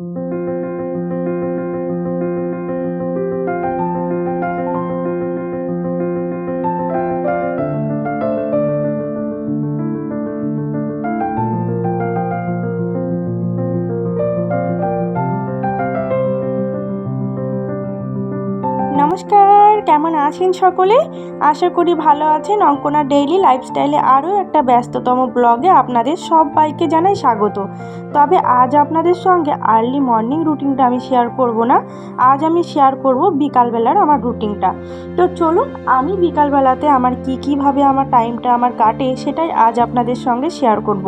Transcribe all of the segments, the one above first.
thank you আছেন সকলে? আশা করি ভালো আছেন। অঙ্কনা ডেইলি লাইফস্টাইলে আরও একটা ব্যস্ততম ব্লগে আপনাদের সবাইকে জানাই স্বাগত। তবে আজ আপনাদের সঙ্গে আর্লি মর্নিং রুটিনটা আমি শেয়ার করব না। আজ আমি শেয়ার করব বিকালবেলার আমার রুটিনটা। তো চলুন, আমি বিকালবেলাতে আমার কি কীভাবে আমার টাইমটা আমার কাটে সেটাই আজ আপনাদের সঙ্গে শেয়ার করব।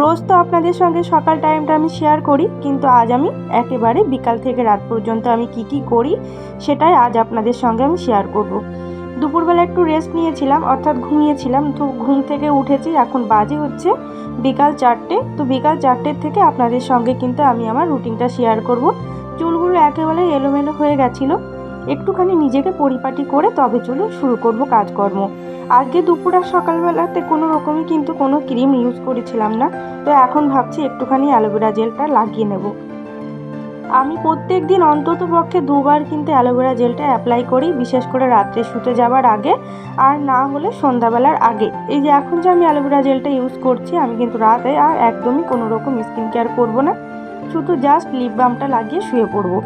রোজ তো আপনাদের সঙ্গে সকাল টাইমটা আমি শেয়ার করি, কিন্তু আজ আমি একেবারে বিকাল থেকে রাত পর্যন্ত আমি কি কি করি সেটাই আজ আপনাদের সঙ্গে আমি শেয়ার করব। দুপুরবেলা একটু রেস্ট নিয়েছিলাম, অর্থাৎ ঘুমিয়েছিলাম। তো ঘুম থেকে উঠেছি, এখন বাজে হচ্ছে বিকাল চারটে। তো বিকাল চারটের থেকে আপনাদের সঙ্গে কিন্তু আমি আমার রুটিনটা শেয়ার করব। চুলগুলো একেবারে এলোমেলো হয়ে গেছিল। একটুখানি নিজেকে পরিপাটি করে তবে চলুন শুরু করব কাজকর্ম। আজকে দুপুর আর সকালবেলাতে কোনো রকমই কিন্তু কোনো ক্রিম ইউজ করেছিলাম না। তো এখন ভাবছি একটুখানি অ্যালোভেরা জেলটা লাগিয়ে নেব। আমি প্রত্যেক দিন অন্তত পক্ষে দুবার কিন্তু অ্যালোভেরা জেলটা অ্যাপ্লাই করি, বিশেষ করে রাত্রে শুতে যাওয়ার আগে, আর না হলে সন্ধ্যাবেলার আগে। এই যে এখন যে আমি অ্যালোভেরা জেলটা ইউজ করছি, আমি কিন্তু রাতে আর একদমই কোনো রকম স্কিন কেয়ার করব না। শুধু জাস্ট লিপ বামটা লাগিয়ে শুয়ে পড়ব।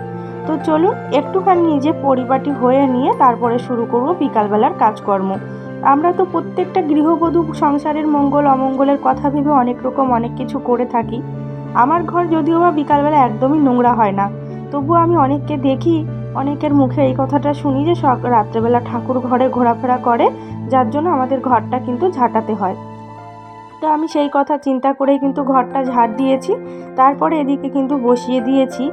তো চলুন, একটুখানি নিজে পরিপাটি হয়ে নিয়ে তারপরে শুরু করব বিকালবেলার কাজকর্ম। আমরা তো প্রত্যেকটা গৃহবধূ সংসারের মঙ্গল অমঙ্গলের কথা ভেবে অনেক রকম অনেক কিছু করে থাকি। আমার ঘর যদিও বা বিকালবেলা একদমই নোংরা হয় না, তবুও আমি অনেককে দেখি, অনেকের মুখে এই কথাটা শুনি যে সক রাত্রেবেলা ঠাকুর ঘরে ঘোরাফেরা করে, যার জন্য আমাদের ঘরটা কিন্তু ঝাঁটাতে হয়। তো আমি সেই কথা চিন্তা করেই কিন্তু ঘরটা ঝাড় দিয়েছি, তারপরে এদিকে কিন্তু বসিয়ে দিয়েছি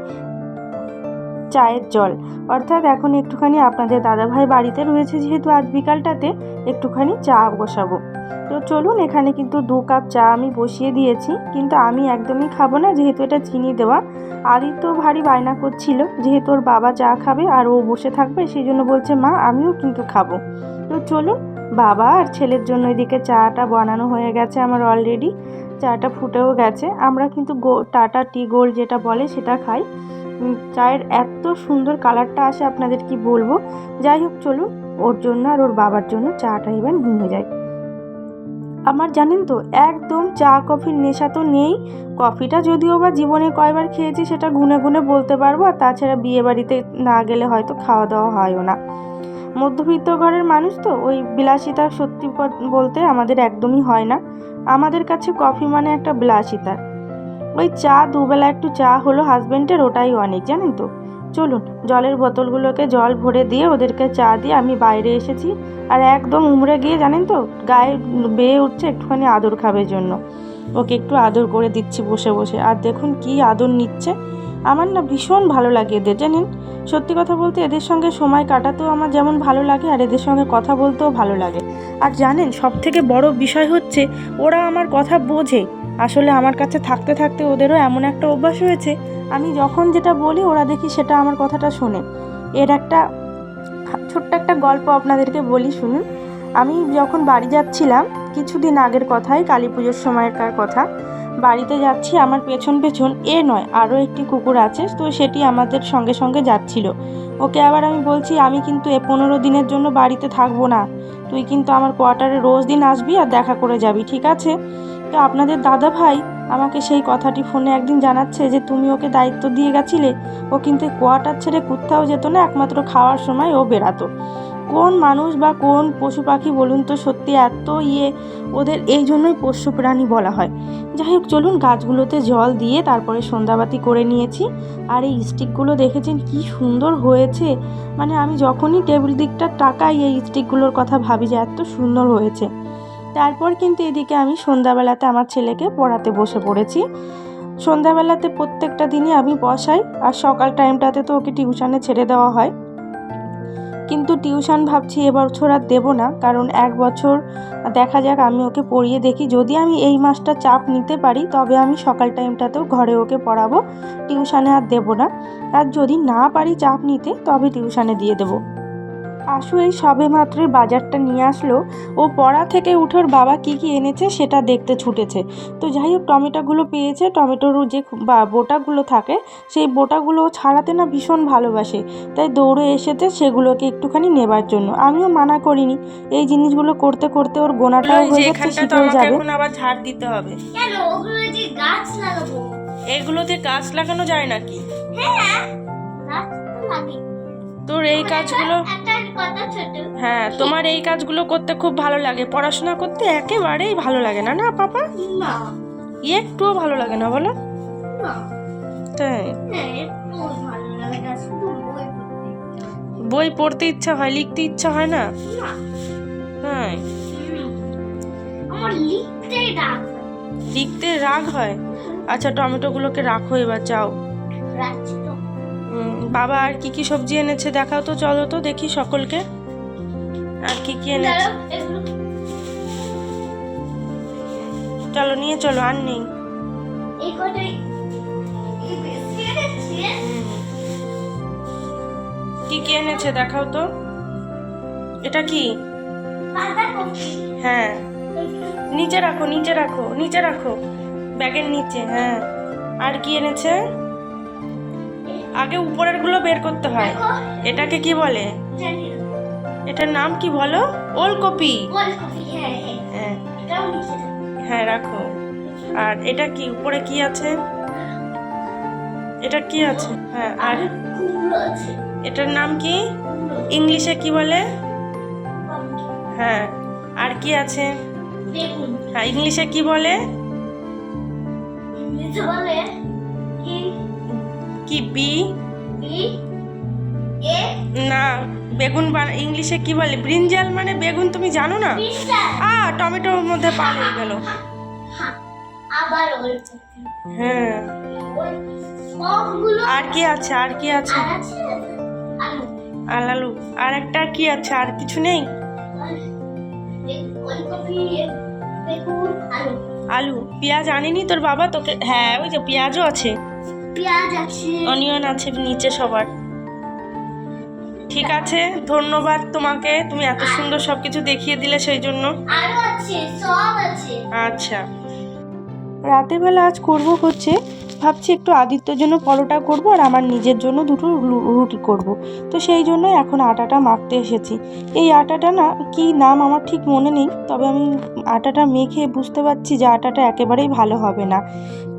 চায়ের জল। অর্থাৎ এখন একটুখানি আপনাদের দাদাভাই বাড়িতে রয়েছে যেহেতু আজ বিকালটাতে একটুখানি চা বসাবো। তো চলুন, এখানে কিন্তু দু কাপ চা আমি বসিয়ে দিয়েছি, কিন্তু আমি একদমই খাব না যেহেতু এটা চিনি দেওয়া। আদিত্য ভারী বায়না করছিল, যেহেতু ওর বাবা চা খাবে আর ও বসে থাকবে, সেই জন্য বলছে, মা, আমিও কিন্তু খাব। তো চলুন, বাবা আর ছেলের জন্য এদিকে চাটা বানানো হয়ে গেছে আমার অলরেডি চাটা ফুটেও গেছে। আমরা কিন্তু গো, টাটা টি গোল্ড যেটা বলে সেটা খাই। চায়ের এত সুন্দর কালারটা আসে আপনাদের কি বলব? যাই হোক, চলুন, ওর জন্য আর ওর বাবার জন্য চাটা এবার নিয়ে যাই। আমার জানেন তো, একদম চা কফির নেশা তো নেই। কফিটা যদিও বা জীবনে কয়বার খেয়েছি সেটা গুনে গুনে বলতে পারব, আর তাছাড়া বিয়ে বাড়িতে না গেলে হয়তো খাওয়া দাওয়া হয়ও না। মধ্যবিত্ত ঘরের মানুষ তো, ওই বিলাসিতা সত্যি বলতে আমাদের একদমই হয় না। আমাদের কাছে কফি মানে একটা বিলাসিতা। ওই চা দুবেলা একটু চা হলো হাজব্যান্ডের ওটাই অনেক, জানেন তো? চলুন, জলের বোতলগুলোকে জল ভরে দিয়ে ওদেরকে চা দিয়ে আমি বাইরে এসেছি। আর একদম উমড়ে গিয়ে, জানেন তো, গায়ে বেয়ে উঠছে, একটুখানি আদর খাবে জন্য। ওকে একটু আদর করে দিচ্ছি বসে বসে। আর দেখুন কি আদর নিচ্ছে। আমার না ভীষণ ভালো লাগে এদের, জানেন? সত্যি কথা বলতে এদের সঙ্গে সময় কাটাতেও আমার যেমন ভালো লাগে, আর এদের সঙ্গে কথা বলতেও ভালো লাগে। আর জানেন সব থেকে বড় বিষয় হচ্ছে, ওরা আমার কথা বোঝে। আসলে আমার কাছে থাকতে থাকতে ওদেরও এমন একটা অভ্যাস হয়েছে, আমি যখন যেটা বলি ওরা দেখি সেটা আমার কথাটা শোনে। এর একটা ছোট্ট একটা গল্প আপনাদেরকে বলি শুনুন। আমি যখন বাড়ি যাচ্ছিলাম, কিছুদিন আগের কথাই কালী পুজোর সময়কার কথা। বাড়িতে যাচ্ছি, আমার পেছন পেছন এ নয়, আরও একটি কুকুর আছে, তো সেটি আমাদের সঙ্গে সঙ্গে যাচ্ছিল। ওকে আবার আমি বলছি, আমি কিন্তু এ পনেরো দিনের জন্য বাড়িতে থাকব না। তুই কিন্তু আমার কোয়ার্টারে রোজ দিন আসবি আর দেখা করে যাবি, ঠিক আছে? তো আপনাদের দাদা ভাই আমাকে সেই কথাটি ফোনে একদিন জানাচ্ছে যে, তুমি ওকে দায়িত্ব দিয়ে গেছিলে। ও কিন্তু কোয়ার্টার ছেড়ে কোথাও যেত না, একমাত্র খাওয়ার সময় ও বেরাতো কোন মানুষ বা কোন পশু পাখি বলুন তো সত্যি এত ইয়ে ওদের এই জন্যই পোষ্য প্রাণী বলা হয়। যাই হোক, চলুন গাছগুলোতে জল দিয়ে তারপরে সন্ধ্যাবাতি করে নিয়েছি। আর এই স্টিকগুলো দেখেছেন কি সুন্দর হয়েছে। মানে আমি যখনই টেবিল দিকটা টাকাই এই স্টিকগুলোর কথা ভাবি যে এত সুন্দর হয়েছে। তারপর কিন্তু এদিকে আমি সন্ধ্যাবেলাতে আমার ছেলেকে পড়াতে বসে পড়েছি। সন্ধ্যাবেলাতে প্রত্যেকটা দিনই আমি বসাই। আর সকাল টাইমটাতে তো ওকে টিউশনে ছেড়ে দেওয়া হয়। কিন্তু টিউশন ভাবছি এবছর আর দেবো না, কারণ এক বছর দেখা যাক আমি ওকে পড়িয়ে দেখি। যদি আমি এই মাসটা চাপ নিতে পারি, তবে আমি সকাল টাইমটাতেও ঘরে ওকে পড়াবো। টিউশানে আর দেবো না। আর যদি না পারি চাপ নিতে, তবে টিউশানে দিয়ে দেবো। আশু এই সবে মাত্রই বাজারটা নিয়ে আসলো। ও পড়া থেকে উঠে ওর বাবা কী কী এনেছে সেটা দেখতে ছুটেছে। তো যাই হোক টমেটোগুলো পেয়েছে। টমেটোর যে বা বোটাগুলো থাকে সেই বোটাগুলো ছাড়াতে না ভীষণ ভালোবাসে। তাই দৌড়ে এসেছে সেগুলোকে একটুখানি নেবার জন্য। আমিও মানা করিনি। এই জিনিসগুলো করতে করতে ওর গোনাটাও হয়ে যাচ্ছে শিখেও যাবে। এখন আবার ঝাড় দিতে হবে। কেন? ওগুলো যে গাছ লাগাবো। এগুলোতে গাছ লাগানো যায় নাকি? হ্যাঁ গাছ তো লাগে। তোর এই কাজগুলো হ্যাঁ তোমার এই কাজগুলো করতে খুব ভালো লাগে। পড়াশোনা করতে একেবারেই ভালো লাগে না না পাপা? একটুও ভালো লাগে না বলো। তাই? বই পড়তে ইচ্ছা হয়। লিখতে ইচ্ছা হয় না? হ্যাঁ। লিখতে রাগ হয়? আচ্ছা টমেটোগুলোকে রাখো এবার যাও। রাখছি। বাবা আর কি কি সবজি এনেছে দেখাও তো চলো তো দেখি সকলকে। আর কি কি এনেছে? চলো নিয়ে চলো আর নেই। কি কি এনেছে দেখাও তো। এটা কি? হ্যাঁ। নিচে রাখো নিচে রাখো নিচে রাখো। ব্যাগের নিচে হ্যাঁ। আর কি এনেছে? আগে উপরেরগুলো বের করতে হয়। এটাকে কি বলে? এটার নাম কি বলো? ওলকপি। ওলকপি হ্যাঁ হ্যাঁ। হ্যাঁ। নিচে রাখো। হ্যাঁ আর এটা কি উপরে কি আছে? এটা কি আছে? হ্যাঁ আর এটার নাম কি? ইংলিশে কি বলে? হ্যাঁ। আর কি আছে? হ্যাঁ ইংলিশে কি বলে কি বি? না বেগুন ইংলিশে কি বলে? ব্রিঞ্জাল মানে বেগুন তুমি জানো না? আ টমেটোর মধ্যে পা লেগে গেল। হ্যাঁ। হ্যাঁ আর কি আছে আর কি আছে? আর আলু। আর একটা কি আছে? আর কিছু নেই? আলু। পেঁয়াজ আনিনি তোর বাবা তোকে হ্যাঁ ওই যে পেঁয়াজও আছে। পেঁয়াজ আছে। অনিয়ন আছে নিচে সবার। ঠিক আছে ধন্যবাদ তোমাকে। তুমি এত সুন্দর সবকিছু দেখিয়ে দিলে সেই জন্য। আরও আছে সব আছে। আচ্ছা। রাতের বেলা আজ করব হচ্ছে ভাবছি একটু আদিত্যর জন্য পরোটা করব আর আমার নিজের জন্য দুটো রুটি করব। তো সেই জন্য এখন আটাটা মাখতে এসেছি। এই আটাটা না, কি নাম আমার ঠিক মনে নেই, তবে আমি আটাটা মেখে বুঝতে পারছি যে আটাটা একেবারেই ভালো হবে না।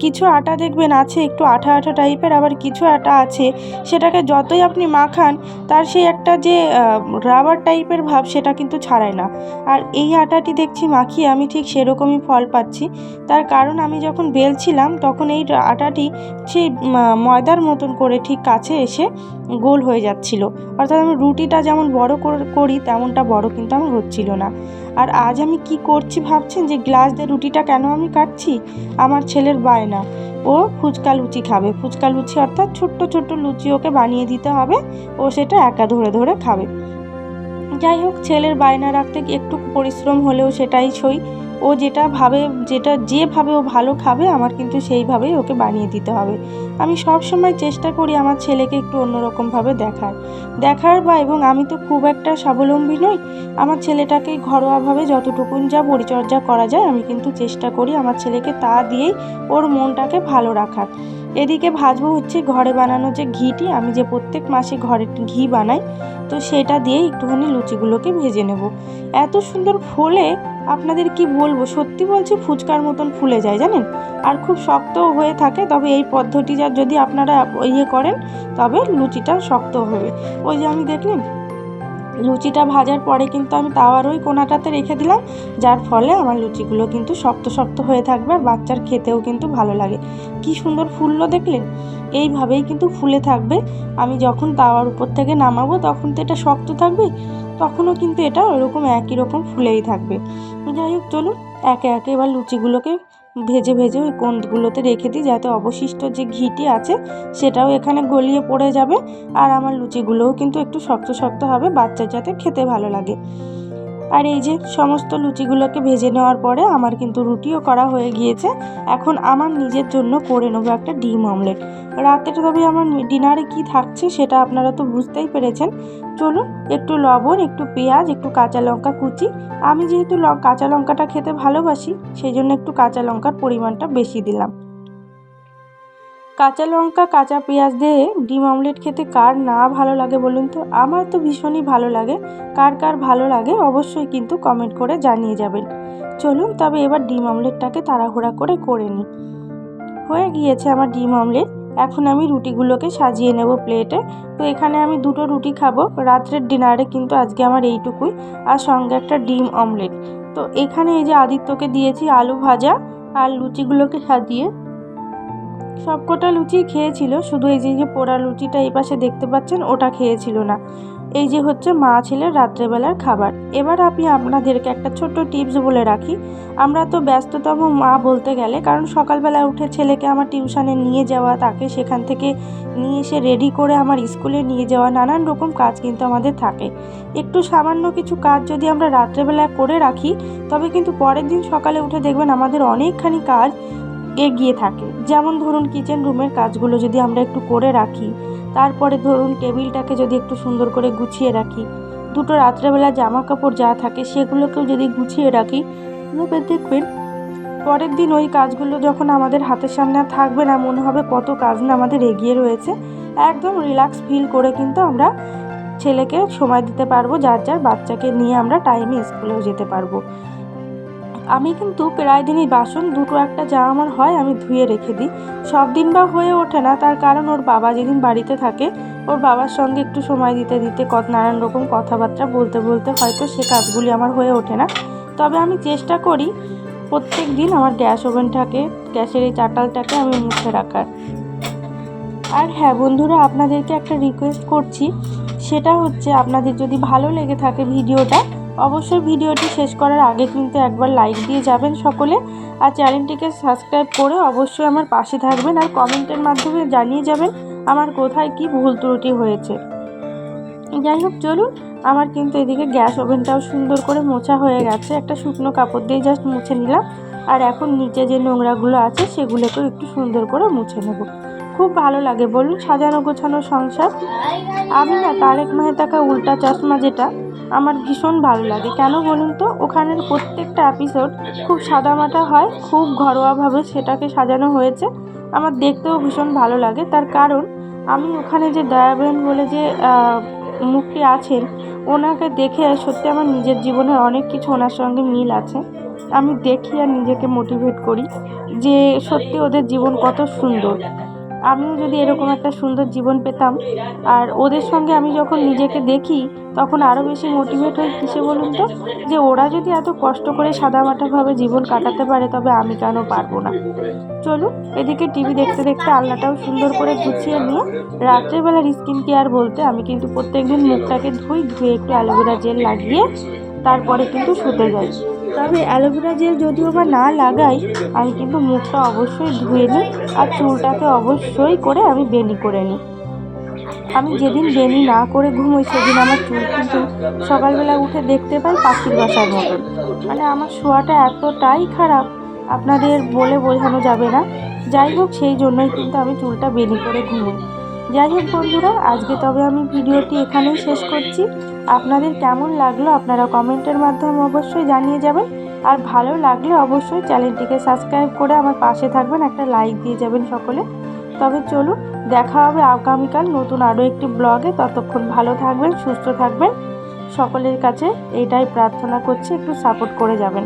কিছু আটা দেখবেন আছে, একটু আঠা আঠা টাইপের, আবার কিছু আটা আছে, সেটাকে যতই আপনি মাখান, তার সেই একটা যে রাবার টাইপের ভাব সেটা কিন্তু ছাড়ায় না। আর এই আটাটি দেখছি মাখিয়ে আমি ঠিক সেরকমই ফল পাচ্ছি। তার কারণ আমি যখন বেলছিলাম, তখন এই আটাটি সেই ময়দার মতন করে ঠিক কাছে এসে গোল হয়ে যাচ্ছিল। অর্থাৎ আমি রুটিটা যেমন বড় করি, তেমনটা বড় কিন্তু আমার হচ্ছিল না। আর আজ আমি কি করছি ভাবছেন যে গ্লাস দিয়ে রুটিটা কেন আমি কাটছি? আমার ছেলের বায়না। ও ফুচকা লুচি খাবে। ফুচকা লুচি অর্থাৎ ছোট্ট ছোট্ট লুচি ওকে বানিয়ে দিতে হবে। ও সেটা একা ধরে ধরে খাবে। যাই হোক, ছেলের বায়না রাখতে একটু পরিশ্রম হলেও সেটাই সই। ও যেটা ভাবে, যেটা যেভাবে ও ভালো খাবে, আমার কিন্তু সেইভাবেই ওকে বানিয়ে দিতে হবে। আমি সব সময় চেষ্টা করি আমার ছেলেকে একটু অন্যরকমভাবে দেখার। দেখার বা, এবং আমি তো খুব একটা স্বাবলম্বী নই, আমার ছেলেটাকে ঘরোয়াভাবে যতটুকুন যা পরিচর্যা করা যায়, আমি কিন্তু চেষ্টা করি আমার ছেলেকে তা দিয়েই ওর মনটাকে ভালো রাখার। এদিকে ভাজবো হচ্ছে ঘরে বানানো যে ঘিটি, আমি যে প্রত্যেক মাসে ঘরে ঘি বানাই, তো সেটা দিয়েই একটুখানি লুচিগুলোকে ভেজে নেব। এত সুন্দর ফোলে আপনাদের কি বলব? সত্যি বলছি ফুচকার মতন ফুলে যায়, জানেন? আর খুব শক্তও হয়ে থাকে, তবে এই পদ্ধতিটা যদি আপনারা ইয়ে করেন, তবে লুচিটা শক্ত হবে। ওই যে আমি দেখলেন লুচিটা ভাজার পরে কিন্তু আমি তাওয়ার ওই কোনাটাতে রেখে দিলাম, যার ফলে আমার লুচিগুলো কিন্তু শক্ত শক্ত হয়ে থাকবে আর বাচ্চার খেতেও কিন্তু ভালো লাগে। কি সুন্দর ফুললো দেখলেন এইভাবেই কিন্তু ফুলে থাকবে। আমি যখন তাওয়ার উপর থেকে নামাবো তখন তো এটা শক্ত থাকবে, তখনও কিন্তু এটা ওরকম একই রকম ফুলেই থাকবে। যাই হোক, চলুন, একে একে এবার লুচিগুলোকে ভেজে ভেজে ওই কোনগুলোতে রেখে দিই যাতে অবশিষ্ট যে ঘিটি আছে সেটাও এখানে গলিয়ে পড়ে যাবে। আর আমার লুচিগুলোও কিন্তু একটু শক্ত শক্ত হবে, বাচ্চার যাতে খেতে ভালো লাগে। আর এই যে সমস্ত লুচিগুলোকে ভেজে নেওয়ার পরে আমার কিন্তু রুটিও করা হয়ে গিয়েছে। এখন আমার নিজের জন্য করে নেব একটা ডিম অমলেট। রাতে তবে আমার ডিনারে কি থাকছে সেটা আপনারা তো বুঝতেই পেরেছেন। চলুন, একটু লবণ, একটু পেঁয়াজ, একটু কাঁচা লঙ্কা কুচি। আমি যেহেতু কাঁচা লঙ্কাটা খেতে ভালোবাসি, সেই জন্য একটু কাঁচা লঙ্কার পরিমাণটা বেশি দিলাম। কাঁচা লঙ্কা, কাঁচা পেঁয়াজ দিয়ে ডিম অমলেট খেতে কার না ভালো লাগে বলুন তো? আমার তো ভীষণই ভালো লাগে। কার কার ভালো লাগে অবশ্যই কিন্তু কমেন্ট করে জানিয়ে যাবেন। চলুন তবে এবার ডিম অমলেটটাকে তাড়াহুড়া করে করে নিই। হয়ে গিয়েছে আমার ডিম অমলেট। এখন আমি রুটিগুলোকে সাজিয়ে নেব প্লেটে তো এখানে আমি দুটো রুটি খাব। রাত্রের ডিনারে কিন্তু আজকে আমার এইটুকুই। আর সঙ্গে একটা ডিম অমলেট। তো এখানে এই যে আদিত্যকে দিয়েছি আলু ভাজা। আর লুচিগুলোকে সাজিয়ে সবকটা লুচি খেয়েছিল, শুধু এই যে পোড়া লুচিটা এই পাশে দেখতে পাচ্ছেন, ওটা খেয়েছিল না। এই যে হচ্ছে মা ছেলের রাত্রেবেলার খাবার। এবার আমি আপনাদেরকে একটা ছোট্ট টিপস বলে রাখি। আমরা তো ব্যস্ততম মা বলতে গেলে, কারণ সকালবেলা উঠে ছেলেকে আমার টিউশনে নিয়ে যাওয়া, তাকে সেখান থেকে নিয়ে এসে রেডি করে আমার স্কুলে নিয়ে যাওয়া, নানান রকম কাজ কিন্তু আমাদের থাকে। একটু সামান্য কিছু কাজ যদি আমরা রাত্রেবেলা করে রাখি, তবে কিন্তু পরের দিন সকালে উঠে দেখবেন আমাদের অনেকখানি কাজ এগিয়ে থাকে। যেমন ধরুন কিচেন রুমের কাজগুলো যদি আমরা একটু করে রাখি, তারপরে ধরুন টেবিলটাকে যদি একটু সুন্দর করে গুছিয়ে রাখি, দুটো রাত্রেবেলা জামা কাপড় যা থাকে সেগুলোকেও যদি গুছিয়ে রাখি তবে দেখবেন পরের দিন ওই কাজগুলো যখন আমাদের হাতের সামনে থাকবে না, মনে হবে কত কাজ না আমাদের এগিয়ে রয়েছে। একদম রিল্যাক্স ফিল করে কিন্তু আমরা ছেলেকে সময় দিতে পারব, যার যার বাচ্চাকে নিয়ে আমরা টাইমে স্কুলেও যেতে পারব। আমি কিন্তু প্রায় দিনই বাসন দুটো একটা যা আমার হয় আমি ধুয়ে রেখে দিই। সব দিন বা হয়ে ওঠে না, তার কারণ ওর বাবা যেদিন বাড়িতে থাকে, ওর বাবার সঙ্গে একটু সময় দিতে দিতে কত নানান রকম কথাবার্তা বলতে বলতে হয়তো সে কাজগুলি আমার হয়ে ওঠে না। তবে আমি চেষ্টা করি প্রত্যেক দিন আমার গ্যাস ওভেনটাকে, গ্যাসের এই চাটালটাকে আমি মুখে রাখার। আর হ্যাঁ বন্ধুরা, আপনাদেরকে একটা রিকোয়েস্ট করছি। সেটা হচ্ছে, আপনাদের যদি ভালো লেগে থাকে ভিডিওটা অবশ্যই ভিডিওটি শেষ করার আগে কিন্তু একবার লাইক দিয়ে যাবেন সকলে। আর চ্যানেলটিকে সাবস্ক্রাইব করে অবশ্যই আমার পাশে থাকবেন আর কমেন্টের মাধ্যমে জানিয়ে যাবেন আমার কোথায় কি ভুল ত্রুটি হয়েছে। যাই হোক, চলুন। আমার কিন্তু এদিকে গ্যাস ওভেনটাও সুন্দর করে মোছা হয়ে গেছে। একটা শুকনো কাপড় দিয়ে জাস্ট মুছে নিলাম। আর এখন নিচে যে নোংরাগুলো আছে, সেগুলোকেও একটু সুন্দর করে মুছে নেব। খুব ভালো লাগে, বলুন, সাজানো গোছানো সংসার। আমি না তারেক মেহতাকা উল্টা চশমা যেটা আমার ভীষণ ভালো লাগে। কেন বলুন তো? ওখানের প্রত্যেকটা এপিসোড খুব সাদামাটা হয়, খুব ঘরোয়াভাবে সেটাকে সাজানো হয়েছে। আমার দেখতেও ভীষণ ভালো লাগে। তার কারণ, আমি ওখানে যে দয়াবেন বলে যে মুখটি আছেন, ওনাকে দেখে সত্যি আমার নিজের জীবনে অনেক কিছু ওনার সঙ্গে মিল আছে। আমি দেখি আর নিজেকে মোটিভেট করি যে সত্যি ওদের জীবন কত সুন্দর। আমিও যদি এরকম একটা সুন্দর জীবন পেতাম। আর ওদের সঙ্গে আমি যখন নিজেকে দেখি, তখন আরও বেশি মোটিভেট হই কিসে বলুন তো? যে ওরা যদি এত কষ্ট করে সাদামাটাভাবে জীবন কাটাতে পারে, তবে আমি কেন পারব না? চলুন, এদিকে টিভি দেখতে দেখতে আলনাটাও সুন্দর করে গুছিয়ে নিয়ে, রাত্রেবেলার স্কিন কেয়ার বলতে আমি কিন্তু প্রত্যেকদিন মুখটাকে ধুই, ধুয়ে একটু অ্যালোভেরা জেল লাগিয়ে, তারপরে কিন্তু শুতে যাই। তবে অ্যালোভেরা জেল যদিও বা না লাগাই, আমি কিন্তু মুখটা অবশ্যই ধুয়ে নিই আর চুলটাকে অবশ্যই করে আমি বেনি করে নিই। আমি যেদিন বেনি না করে ঘুমোই, সেদিন আমার চুল কিন্তু সকালবেলা উঠে দেখতে পাই পাখির বাসার মতন মানে আমার শোয়াটা এতটাই খারাপ, আপনাদের বলে বোঝানো যাবে না। যাই হোক, সেই জন্যই কিন্তু আমি চুলটা বেনি করে ঘুমোই। যাই হোক বন্ধুরা, আজকে তবে আমি ভিডিওটি এখানেই শেষ করছি। আপনাদের কেমন লাগল আপনারা কমেন্টের মাধ্যমে অবশ্যই জানিয়ে যাবেন। আর ভালো লাগলে অবশ্যই চ্যানেলটিকে সাবস্ক্রাইব করে আমার পাশে থাকবেন, একটা লাইক দিয়ে যাবেন সকলে। তবে চলুন, দেখা হবে আগামীকাল নতুন আরও একটি ব্লগে। ততক্ষণ ভালো থাকবেন, সুস্থ থাকবেন। সকলের কাছে এটাই প্রার্থনা করছি, একটু সাপোর্ট করে যাবেন।